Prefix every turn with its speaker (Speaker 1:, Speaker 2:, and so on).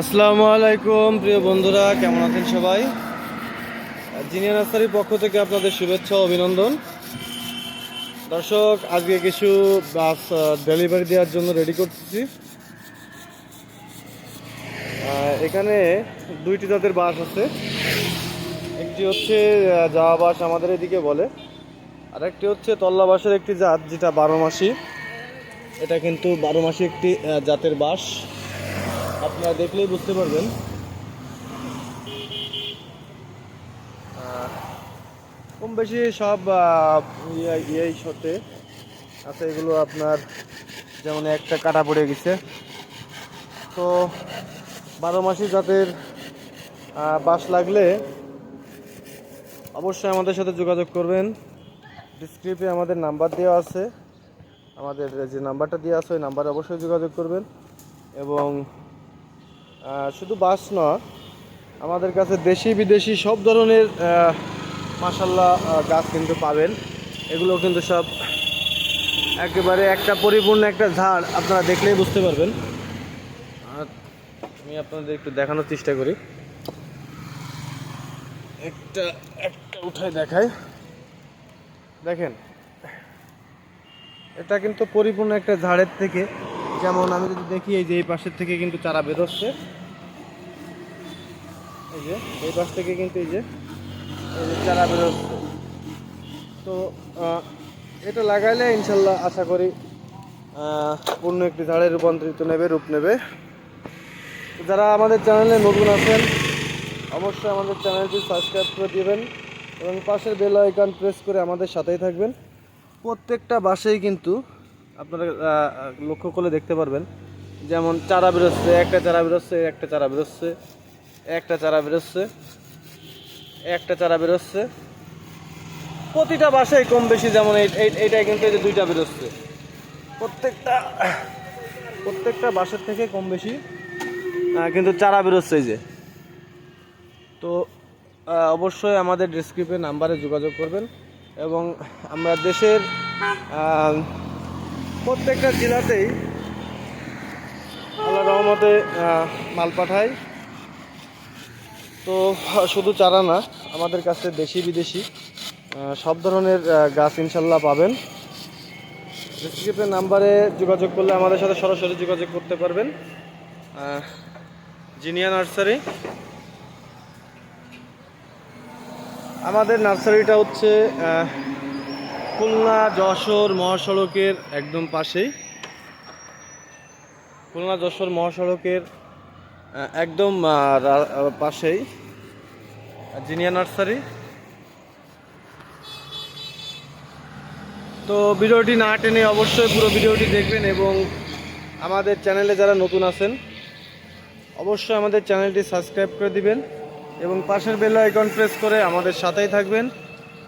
Speaker 1: আসসালামু আলাইকুম, প্রিয় বন্ধুরা, কেমন আছেন সবাই? জিনিয়া নার্সারির পক্ষ থেকে আপনাদের শুভেচ্ছা, অভিনন্দন। দর্শক, আজকে কিছু বাস ডেলিভারি দেওয়ার জন্য রেডি করতেছি এখানে দুইটি জাতের বাস আছে। একটি হচ্ছে জাওয়া বাস আমাদের এদিকে বলে, আর একটি হচ্ছে তল্লা বাসের একটি জাত, যেটা বারো মাসি। এটা কিন্তু বারো মাসি একটি জাতের বাস। আপনারা দেখলেই বুঝতে পারবেন। কম বেশি সব আহ, ইয়ে- সাথে আছে এগুলো আপনার যেমন একটা কাটা পড়ে গেছে। তো বারো মাসি জাতের বাস লাগলে অবশ্যই আমাদের সাথে যোগাযোগ করবেন। ডিসক্রিপে আমাদের নাম্বার দেওয়া আছে। আমাদের যে নাম্বারটা দেওয়া আছে ওই নাম্বারে অবশ্যই যোগাযোগ করবেন। এবং শুধু বাস নয় আমাদের কাছে দেশি বিদেশি সব ধরনের মাসাল্লাহ গাছ কিন্তু পাবেন। এগুলো কিন্তু সব একেবারে একটা পরিপূর্ণ একটা ঝাড়, আপনারা দেখলেই বুঝতে পারবেন। আর আমি আপনাদের একটু দেখানোর চেষ্টা করি। একটা একটা উঠায় দেখাই। দেখেন, এটা কিন্তু পরিপূর্ণ একটা ঝাড়ের থেকে যেমন আমি যদি দেখি, এই যে এই পাশের থেকে কিন্তু চারা বেরোচ্ছে। এই যে, এই পাশ থেকে কিন্তু এই যে এই যে চারা বেরোচ্ছে। তো এটা লাগাইলে ইনশাল্লাহ আশা করি পূর্ণ একটি ঝাড়ে রূপান্তরিত নেবে, রূপ নেবে। যারা আমাদের চ্যানেলে নতুন আছেন, অবশ্যই আমাদের চ্যানেলটি সাবস্ক্রাইব করে দেবেন এবং পাশের বেল আইকন প্রেস করে আমাদের সাথেই থাকবেন। প্রত্যেকটা বাসেই কিন্তু আপনারা লক্ষ্য করলে দেখতে পারবেন, যেমন চারা বেরোচ্ছে, একটা চারা বেরোচ্ছে, একটা চারা বেরোচ্ছে, একটা চারা বেরোচ্ছে, একটা চারা বেরোচ্ছে। প্রতিটা বাসায় কম বেশি যেমন এই- এই- এইটাই কিন্তু এই যে দুইটা বেরোচ্ছে। প্রত্যেকটা প্রত্যেকটা বাসের থেকে কম বেশি কিন্তু চারা বেরোচ্ছে এই যে। তো অবশ্যই আমাদের ডিসক্রিপে নাম্বারে যোগাযোগ করবেন এবং আমরা দেশের প্রত্যেকটা জেলাতেই আল্লাহ রহমতে মাল পাঠায়। তো শুধু চারা না, আমাদের কাছে দেশি বিদেশি সব ধরনের গাছ ইনশাল্লাহ পাবেন। ডিসক্রিপের নাম্বারে যোগাযোগ করলে আমাদের সাথে সরাসরি যোগাযোগ করতে পারবেন। Zinnia nursery. আমাদের নার্সারিটা হচ্ছে খুলনা, যশোর মহাসড়কের একদম পাশেই। খুলনা, যশোর মহাসড়কের একদম পাশেই। Zinnia nursery. তো ভিডিওটি না টেনে অবশ্যই পুরো ভিডিওটি দেখবেন এবং আমাদের চ্যানেলে যারা নতুন আছেন, অবশ্যই আমাদের চ্যানেলটি সাবস্ক্রাইব করে দিবেন এবং পাশের বেল আইকন প্রেস করে আমাদের সাথেই থাকবেন।